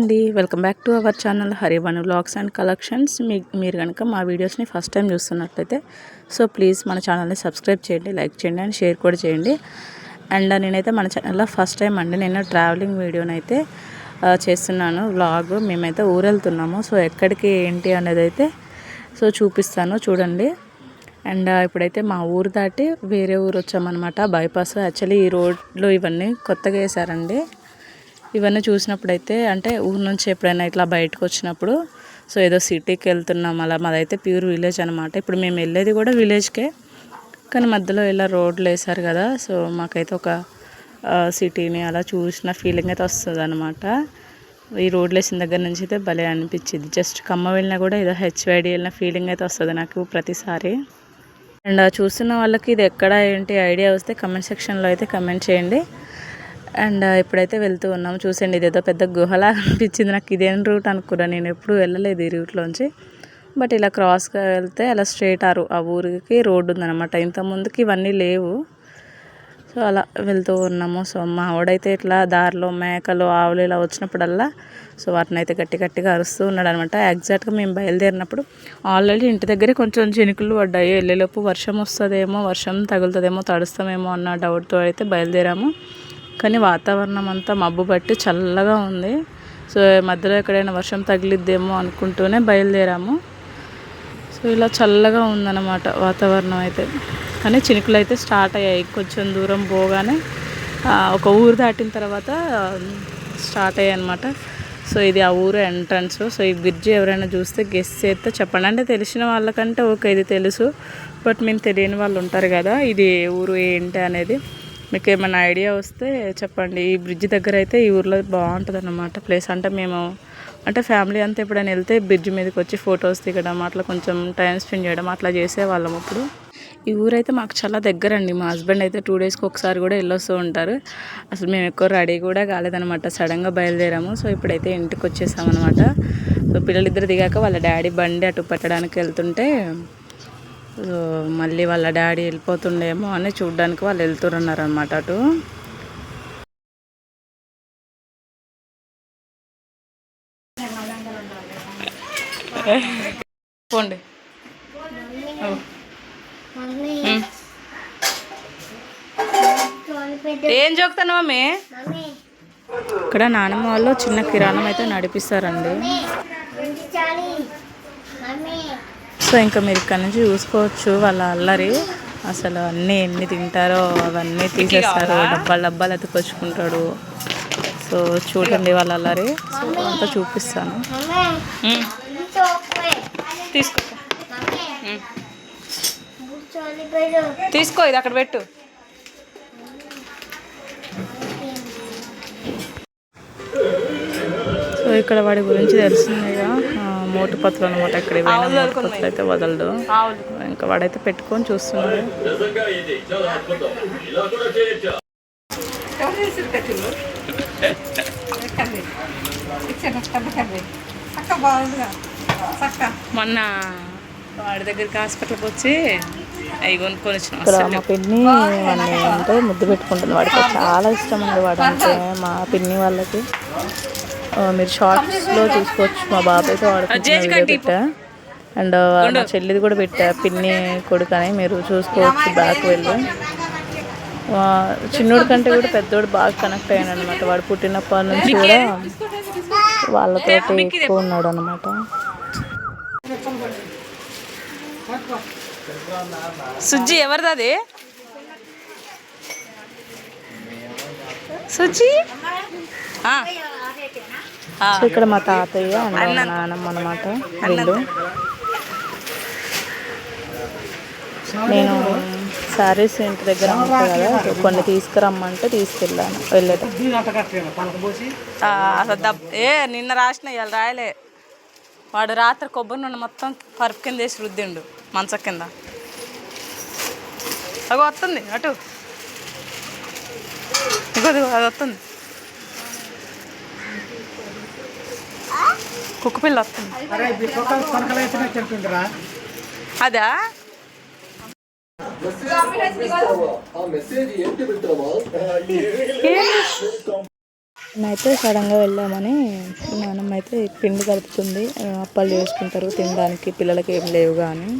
అండి. Welcome back to our channel Harivan vlogs and collections. మీ మీరు కనుక మా వీడియోస్ని ఫస్ట్ టైం చూస్తున్నట్లయితే సో ప్లీజ్ మన ఛానల్ని సబ్స్క్రైబ్ చేయండి లైక్ చేయండి అండ్ షేర్ కూడా చేయండి. అండ్ నేనైతే మన ఛానల్లో ఫస్ట్ టైం అండి నేను ట్రావెలింగ్ వీడియోని అయితే చేస్తున్నాను వ్లాగ్. మేమైతే ఊరు వెళ్తున్నాము సో ఎక్కడికి ఏంటి అనేది అయితే సో చూపిస్తాను చూడండి. అండ్ ఇప్పుడైతే మా ఊరు దాటి వేరే ఊరు వచ్చామన్నమాట బైపాస్. యాక్చువల్లీ ఈ రోడ్లు ఇవన్నీ కొత్తగా వేసారండి ఇవన్నీ చూసినప్పుడైతే అంటే ఊరు నుంచి ఎప్పుడైనా ఇట్లా బయటకు వచ్చినప్పుడు సో ఏదో సిటీకి వెళ్తున్నాం అలా మాదైతే ప్యూర్ విలేజ్ అనమాట ఇప్పుడు మేము వెళ్ళేది కూడా విలేజ్కే కానీ మధ్యలో ఇలా రోడ్లు వేసారు కదా సో మాకైతే ఒక సిటీని అలా చూసిన ఫీలింగ్ అయితే వస్తుంది అనమాట ఈ రోడ్లు వేసిన దగ్గర నుంచి అయితే భలే అనిపించింది. జస్ట్ కమ్మ వెళ్ళినా కూడా ఏదో హెచ్వైడి వెళ్ళిన ఫీలింగ్ అయితే వస్తుంది నాకు ప్రతిసారి. అండ్ చూస్తున్న వాళ్ళకి ఇది ఎక్కడ ఏంటి ఐడియా వస్తే కమెంట్ సెక్షన్లో అయితే కమెంట్ చేయండి. అండ్ ఇప్పుడైతే వెళ్తూ ఉన్నాము. చూసండి ఇదేదో పెద్ద గుహలా అనిపించింది. నాకు ఇదేం రూట్ అనుకున్నా. నేను ఎప్పుడు వెళ్ళలేదు ఈ రూట్లోంచి బట్ ఇలా క్రాస్గా వెళ్తే అలా స్ట్రేట్ ఆ ఆ ఊరికి రోడ్డు ఉందన్నమాట. ఇంత ముందుకి ఇవన్నీ లేవు. సో అలా వెళ్తూ ఉన్నాము. సో మా ఆవిడైతే ఇట్లా దారిలో మేకలు ఆవులు ఇలా వచ్చినప్పుడల్లా సో వాటిని అయితే గట్టి గట్టిగా అరుస్తూ ఉన్నాడు అనమాట ఎగ్జాక్ట్గా మేము బయలుదేరినప్పుడు ఆల్రెడీ ఇంటి దగ్గరే కొంచెం చినుకులు పడ్డాయి. వెళ్ళేలోపు వర్షం వస్తుందేమో వర్షం తగులుతుందేమో తడుస్తామేమో అన్న డౌట్తో అయితే బయలుదేరాము. కానీ వాతావరణం అంతా మబ్బు పట్టి చల్లగా ఉంది. సో మధ్యలో ఎక్కడైనా వర్షం తగిలిద్దేమో అనుకుంటూనే బయలుదేరాము. సో ఇలా చల్లగా ఉందన్నమాట వాతావరణం అయితే. కానీ చినుకులు అయితే స్టార్ట్ అయ్యాయి. కొంచెం దూరం పోగానే ఒక ఊరు దాటిన తర్వాత స్టార్ట్ అయ్యాయి అనమాట సో ఇది ఆ ఊరు ఎంట్రన్స్. సో ఈ బ్రిడ్జ్ ఎవరైనా చూస్తే గెస్ చేస్తే చెప్పండి. అంటే తెలిసిన వాళ్ళకంటే ఓకే ఇది తెలుసు. బట్ మేము తెలియని వాళ్ళు ఉంటారు కదా ఇది ఊరు ఏంటి అనేది. మీకు ఏమైనా ఐడియా వస్తే చెప్పండి. ఈ బ్రిడ్జ్ దగ్గర అయితే ఈ ఊర్లో బాగుంటుంది అన్నమాట ప్లేస్. అంటే మేము అంటే ఫ్యామిలీ అంతా ఎప్పుడైనా వెళ్తే బ్రిడ్జ్ మీదకి వచ్చి ఫొటోస్ దిగడం అట్లా కొంచెం టైం స్పెండ్ చేయడం అట్లా చేసేవాళ్ళం అప్పుడు. ఈ ఊరైతే మాకు చాలా దగ్గర అండి మా హస్బెండ్ అయితే టూ డేస్కి ఒకసారి కూడా వెళ్ళొస్తూ ఉంటారు. అసలు మేము ఎక్కువ రెడీ కూడా కాలేదనమాట సడన్గా బయలుదేరాము. సో ఇప్పుడైతే ఇంటికి వచ్చేసామన్నమాట సో పిల్లలిద్దరు దిగాక వాళ్ళ డాడీ బండి అటు పెట్టడానికి వెళ్తుంటే మళ్ళీ వాళ్ళ డాడీ వెళ్ళిపోతుండేమో అని చూడ్డానికి వాళ్ళు వెళ్తున్నారు అనమాట అటు. పోండి. ఏం చూపుతాను మమ్మీ? మమ్మీ. ఇక్కడ నానమ్మ వాళ్ళు చిన్న కిరాణం అయితే నడిపిస్తారండి. సో ఇంకా మీరు ఇక్కడ నుంచి చూసుకోవచ్చు వాళ్ళ అల్లరి. అసలు అన్నీ ఎన్ని తింటారో అవన్నీ తీసేస్తారు. డబ్బాలు డబ్బాలు ఎత్తుకొచ్చుకుంటాడు సో చూడండి వాళ్ళ అల్లరి. సో అంతా చూపిస్తాను. తీసుకో. తీసుకో ఇది అక్కడ పెట్టు. సో ఇక్కడ వాడి గురించి తెలిసిందిగా. మోటు పత్రులు అనమాట ఇక్కడ ఏవైనా మోటు పత్రులు అయితే వదలడు ఇంకా వాడైతే పెట్టుకొని చూస్తున్నాడు. మొన్న వాడి దగ్గరికి హాస్పిటల్కి వచ్చి అవి కొనుక్కొని వచ్చిన. ఇక్కడ మా పిన్ని వాడిని అంటే ముద్దు పెట్టుకుంటుంది. వాడికి చాలా ఇష్టం ఉంది వాడు అంటే మా పిన్ని వాళ్ళకి. మీరు షార్ట్స్లో చూసుకోవచ్చు. మా బాబు అయితే వాడుకుంటున్న వీడియో పెట్టా. అండ్ మా చెల్లిది కూడా పెట్టా. పిన్ని కొడుకు అని మీరు చూసుకోవచ్చు బ్యాక్ వెళ్ళి. చిన్నోడి కంటే కూడా పెద్దోడు బాగా కనెక్ట్ అయ్యాడు అనమాట వాడు పుట్టినప్పటి నుంచి కూడా వాళ్ళతో ఎక్కువ ఉన్నాడు అనమాట సుజ్జి ఎవరిది అది సుజ్జి. సో ఇక్కడ మా తాతయ్య అండ్ మా నాన్నమ్మ అనమాట వీళ్ళు. నేను శారీస్ ఇంటి దగ్గర ఉంటాయి కదా కొన్ని తీసుకురమ్మంటే తీసుకెళ్ళాను వెళ్ళేటప్పుడు ఏ నిన్న రాసిన ఇవాళ రాయలే. వాడు రాత్రి కొబ్బరి నూనె మొత్తం పరుపు కింద వేసి రుద్దిండు మంచ కింద. అగో వస్తుంది అటు. ఇగో అది వస్తుంది. కుక్క పిల్ల వస్తుంది అదా? అయితే సడన్గా వెళ్ళామని నాన్నమ్మ అయితే పిండి కలుపుతుంది. అప్పాలు చేసుకుంటారు తినడానికి పిల్లలకి ఏం లేవు కానీ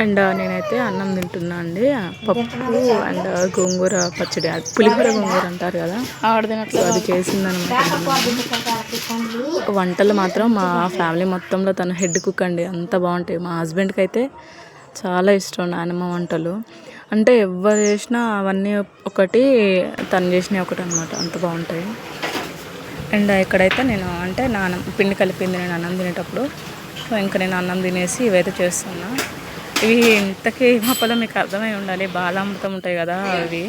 అండ్ నేనైతే అన్నం తింటున్నా అండి. పప్పు అండ్ గోంగూర పచ్చడి. పులిహోర గోంగూర అంటారు కదా? అది చేసిందనమాట. వంటలు మాత్రం మా ఫ్యామిలీ మొత్తంలో తన హెడ్ కుక్ అండి. అంత బాగుంటాయి. మా హస్బెండ్కి అయితే చాలా ఇష్టం నానమ్మ వంటలు. అంటే ఎవరు చేసినా అవన్నీ ఒకటి తను చేసినవి ఒకటి అనమాట అంత బాగుంటాయి. అండ్ ఇక్కడైతే నేను అంటే నాన్న పిండి కలిపింది. నేను అన్నం తినేటప్పుడు. సో ఇంకా నేను అన్నం తినేసి ఇవైతే చేస్తున్నా. ఇవి ఇంతకీ మప్పలో మీకు అర్థమై ఉండాలి. బాలామృతం ఉంటాయి కదా అవి.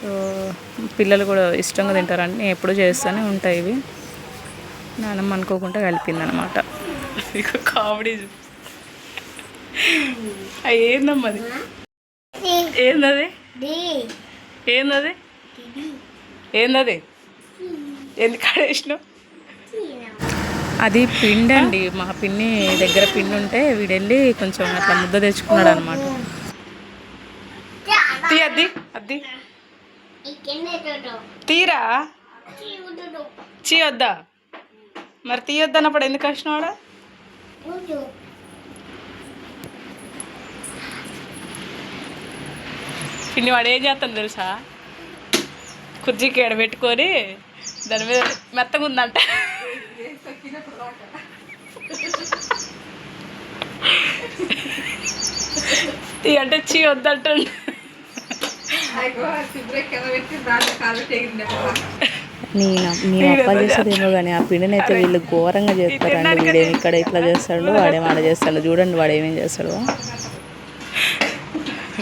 సో పిల్లలు కూడా ఇష్టంగా తింటారని నేను ఎప్పుడు చేస్తూనే ఉంటాయి ఇవి. నాన్నమ్మ అనుకోకుండా కలిపింది అనమాట ఇక కామెడీ ఏందమ్మా అది? ఏందది? ఏందది? ఏందది? ఎందుకు ఆడేసినావు అది పిండి అండి. మా పిన్ని దగ్గర పిండి ఉంటే వీడెళ్ళి కొంచెం అట్లా ముద్ద తెచ్చుకున్నాడు అనమాట తీ అద్ది అద్ది. తీరా? చీవుడు చీ వద్దా? మరి తీయొద్దన్నప్పుడు ఎందుకు వచ్చినావాడా ఊడు పిన్ని వాడు ఏం చేస్తాను తెలుసా? కుర్చీకి ఎడబెట్టుకొని దాని మీద మెత్తగా ఉందంట తీ అంటే చీ వద్దంటాడు. నేను నేను అప్ప చేసేదేమో కానీ ఆ పిండిని అయితే వీళ్ళు ఘోరంగా చేస్తారండి వీడేమి ఇక్కడ ఇట్లా చేస్తాడు వాడేమో ఆడ చేస్తాడు చూడండి వాడు ఏమేం చేస్తాడు.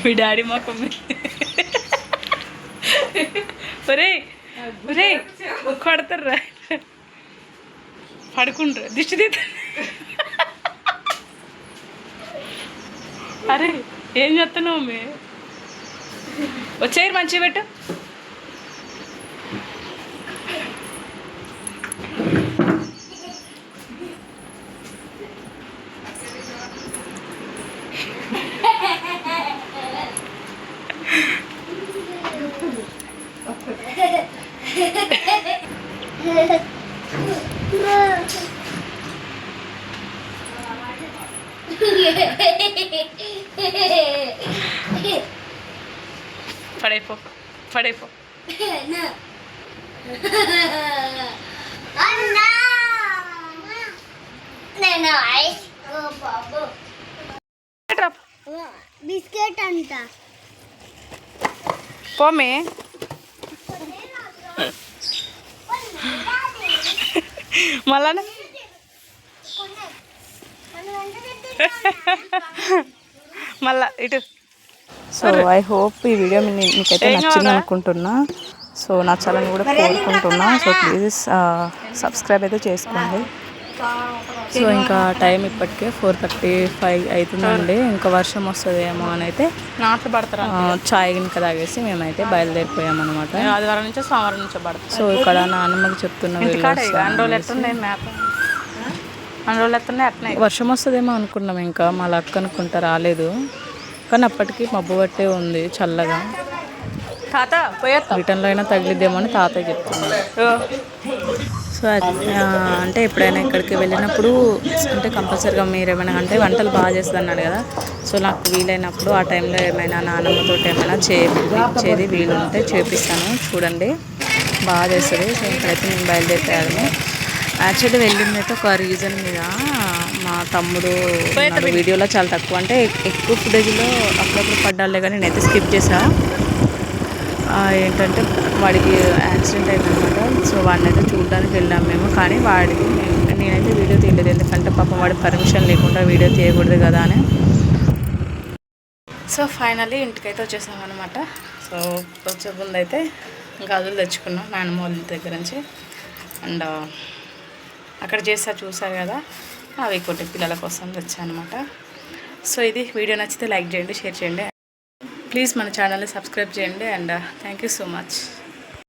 మీ డాడీ మొక్క ఒరే ఒరే కొడతారా పడుకుంటారు దిష్టి తీత అరే ఏం చేస్తున్నావు మే? వచ్చేయరు మంచిగా పెట్టు. పడైపో పడైపో. బిస్కెట్ అంట. పోమే. మళ్ళా మళ్ళా ఇటు. సో ఐ హోప్ ఈ వీడియో మీకైతే నచ్చింది అనుకుంటున్నా. సో నచ్చాలని కూడా కోరుకుంటున్నా సో ప్లీజ్ సబ్స్క్రైబ్ అయితే చేసుకోండి. సో ఇంకా టైం ఇప్పటికే ఫోర్ థర్టీ ఫైవ్ అవుతుందండి ఇంకా వర్షం వస్తుందేమో అని అయితే నాట్లు పడతారా? చాయ్ గిన్నెక తాగేసి మేమైతే బయలుదేరిపోయాం అనమాట ఆదివారం నుంచి సోమవారం నుంచి పడతారు. సో ఇక్కడ నాన్నమ్మకి చెప్తున్న ఇక అన్ని రోజులు వర్షం వస్తుందేమో అనుకున్నాం ఇంకా మా లక్ అనుకుంటా రాలేదు. కానీ అప్పటికి మబ్బు పట్టే ఉంది చల్లగా. తాత పోయేస్తా రిటర్న్లో అయినా తగిలిద్దేమో అని తాతయ్య చెప్తున్నాడు సో అంటే ఎప్పుడైనా ఇక్కడికి వెళ్ళినప్పుడు అంటే కంపల్సరీగా మీరు ఏమైనా అంటే వంటలు బాగా చేస్తుంది అన్నాడు కదా. సో నాకు వీలైనప్పుడు ఆ టైంలో ఏమైనా నాన్నమ్మతో ఏమైనా చేపించేది వీలుంటే చేపిస్తాను. చూడండి. బాగా చేస్తుంది. సో ఇక్కడైతే నేను బయలుదేరిపోయాను యాక్చువల్లీ వెళ్ళింది అయితే ఒక రీజన్ మీద. మా తమ్ముడు. వీడియోలో చాలా తక్కువ అంటే ఎక్కువ ఫుటేజ్లో అప్పుడప్పుడు పడ్డాలే కానీ నేనైతే స్కిప్ చేసా. ఏంటంటే వాడికి యాక్సిడెంట్ అయిందనమాట సో వాడిని అయితే చూడడానికి వెళ్ళాం మేము కానీ వాడికి నేను- నేనైతే వీడియో తీయలేదు. ఎందుకంటే పాపం వాడి పర్మిషన్ లేకుండా వీడియో తీయకూడదు కదా అని. సో ఫైనల్లీ ఇంటికైతే వచ్చేసాం అనమాట సో వచ్చే ముందు అయితే గాజులు తెచ్చుకున్నాం నాన్నమ్మ వాళ్ళ దగ్గర నుంచి. అండ్ అక్కడ చేస్తా చూసారు కదా? అవి కొట్టి పిల్లల కోసం తెచ్చానమాట. సో ఇది వీడియో నచ్చితే లైక్ చేయండి షేర్ చేయండి. ప్లీజ్ మన ఛానల్ని సబ్స్క్రైబ్ చేయండి and thank you so much.